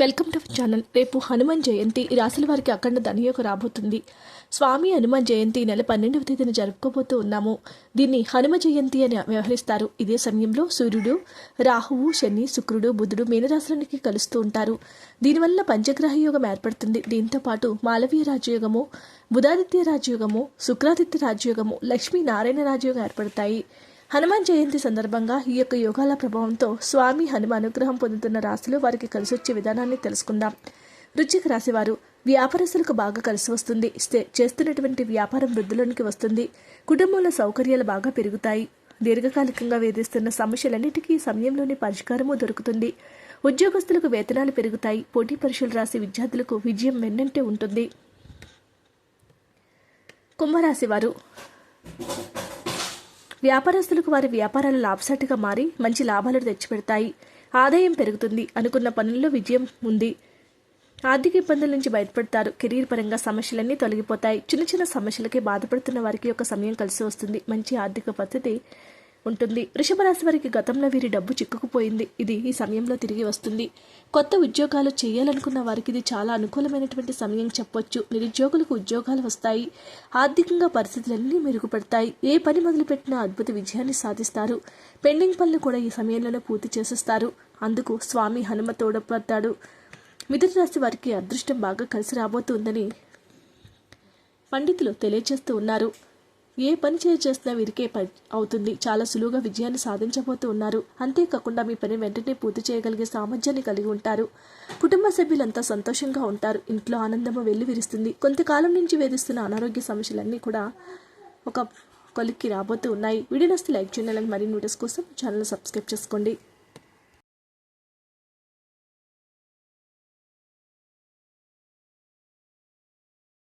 Welcome to channel. రేపు హనుమాన్ జయంతి. రాసుల రాశుల వారికి అఖండ ధనియోగ రాబోతుంది. స్వామి హనుమాన్ జయంతి నెల పన్నెండవ తేదీన జరుపుకోబోతూ ఉన్నాము. దీన్ని హనుమ జయంతి అని వ్యవహరిస్తారు. ఇదే సమయంలో సూర్యుడు రాహువు శని శుక్రుడు బుధుడు మీనరాశులకి కలుస్తూ ఉంటారు. దీనివల్ల పంచగ్రహ యోగం ఏర్పడుతుంది. దీంతో పాటు మాలవీయ రాజయోగము బుధాదిత్య రాజయోగము శుక్రాదిత్య రాజయోగము లక్ష్మీ నారాయణ రాజయోగం ఏర్పడతాయి. హనుమాన్ జయంతి సందర్భంగా ఈ యొక్క యోగాల ప్రభావంతో స్వామి హనుమ అనుగ్రహం పొందుతున్న రాశులు వారికి కలిసొచ్చే విధానాన్ని తెలుసుకుందాం. వృశ్చిక రాశివారు వ్యాపారస్తులకు బాగా కలిసి వస్తుంది. చేస్తున్నటువంటి వ్యాపారం వృద్ధిలోనికి వస్తుంది. కుటుంబంలో సౌకర్యాలు బాగా పెరుగుతాయి. దీర్ఘకాలికంగా వేధిస్తున్న సమస్యలన్నిటికీ సమయంలోనే పరిష్కారము దొరుకుతుంది. ఉద్యోగస్తులకు వేతనాలు పెరుగుతాయి. పోటీ పరీక్షలు రాసే విద్యార్థులకు విజయం వెన్నంటే ఉంటుంది. కుంభరాశి వారు వ్యాపారస్తులకు వారి వ్యాపారాలు లాభసాటిగా మారి మంచి లాభాలు తెచ్చిపెడతాయి. ఆదాయం పెరుగుతుంది అనుకున్న పనుల్లో విజయం ఉంది. ఆర్థిక ఇబ్బందుల నుంచి బయటపడతారు. కెరీర్ పరంగా సమస్యలన్నీ తొలగిపోతాయి. చిన్న చిన్న సమస్యలకే బాధపడుతున్న వారికి ఒక సమయం కలిసి వస్తుంది. మంచి ఆర్థిక పద్ధతి ఉంటుంది. వృషభ రాశి వారికి గతంలో వీరి డబ్బు చిక్కుకుపోయింది. ఇది ఈ సమయంలో తిరిగి వస్తుంది. కొత్త ఉద్యోగాలు చేయాలనుకున్న వారికి ఇది చాలా అనుకూలమైనటువంటి సమయం చెప్పొచ్చు. నిరుద్యోగులకు ఉద్యోగాలు వస్తాయి. ఆర్థికంగా పరిస్థితులన్నీ మెరుగుపడతాయి. ఏ పని మొదలుపెట్టినా అద్భుత విజయాన్ని సాధిస్తారు. పెండింగ్ పనులు కూడా ఈ సమయంలోనే పూర్తి చేసేస్తారు. అందుకు స్వామి హనుమ తోడపడతాడు మిథున రాశి వారికి అదృష్టం బాగా కలిసి రాబోతుందని పండితులు తెలియజేస్తూ ఉన్నారు. ఏ పని చేసినా వీరికే పని అవుతుంది. చాలా సులువుగా విజయాన్ని సాధించబోతూ ఉన్నారు. అంతేకాకుండా మీ పని వెంటనే పూర్తి చేయగలిగే సామర్థ్యాన్ని కలిగి ఉంటారు. కుటుంబ సభ్యులంతా సంతోషంగా ఉంటారు. ఇంట్లో ఆనందము వెళ్ళి విరుస్తుంది. కొంతకాలం నుంచి వేధిస్తున్న అనారోగ్య సమస్యలన్నీ కూడా ఒక కొలిక్కి రాబోతూ ఉన్నాయి. వీడియో నస్తే లైక్ చేయాలని మరిన్ని వీడియోస్ కోసం ఛానల్ సబ్స్క్రైబ్ చేసుకోండి.